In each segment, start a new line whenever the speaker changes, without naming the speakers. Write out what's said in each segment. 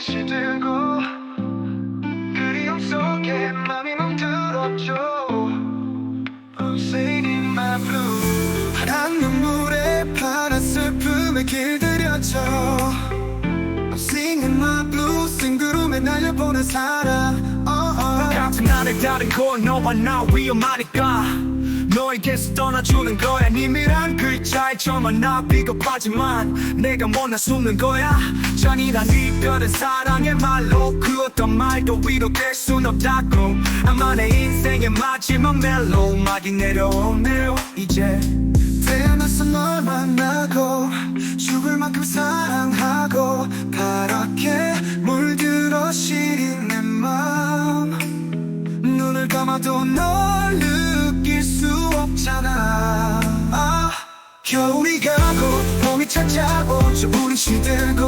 시들고 그리움 속에 맘이 멍들었죠 I'm singing blue. 파란 슬픔에 길들여져. I'm singing my blue. 싱그rum에 날려보는 사랑. Oh, oh.
같은 나를 다른 건 너와 나 위험하니까 너에게서 떠나주는 거야. 님이란 글자에 저만 나 비겁하지만 내가 못나 숨는 거야. 잔인한 이별은 사랑의 말로 그 어떤 말도 위로될 순 없다고. 아마 내 인생의 마지막 멜로 막이 내려오네요 이제.
태어나서 널 만나고 죽을 만큼 사랑하고 파랗게 물들어 시린 내 마음. 눈을 감아도 널 수 없잖아. 아, 겨울이 가고 봄이 찾아오죠. 우리 시들고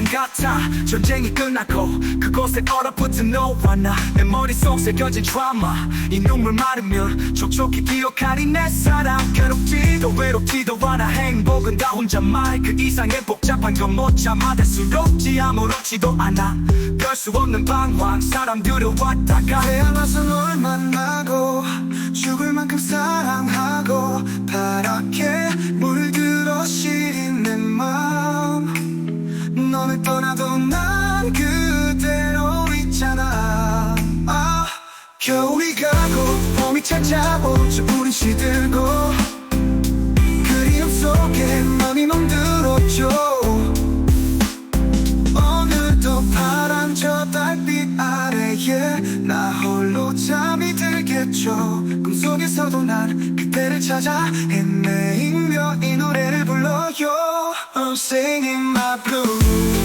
것만 같아. 전쟁이 끝나고 그곳에 얼어붙은 너와 나. 내 머릿속 새겨진 트라우마. 이 눈물 마르면 촉촉히 기억하니 내 사랑. 괴롭지도 외롭지도 않아. 행복은 다 혼자말. 그 이상의 복잡한 건 못 참아. 대수롭지 아무렇지도 않아. 별 수 없는 방황. 사람들을 왔다가
태어나서 널 만나 찾아오죠 우린 시들고 그리움 속에 맘이 멍들었죠. 오늘도 파란 저 달빛 아래에 나 홀로 잠이 들겠죠. 꿈속에서도 난 그때를 찾아 헤매이며 이 노래를 불러요. I'm singing my blue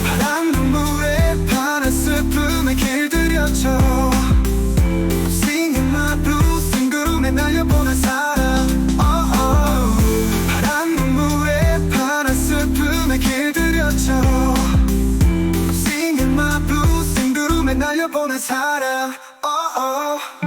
날려보낸 사랑 oh, oh.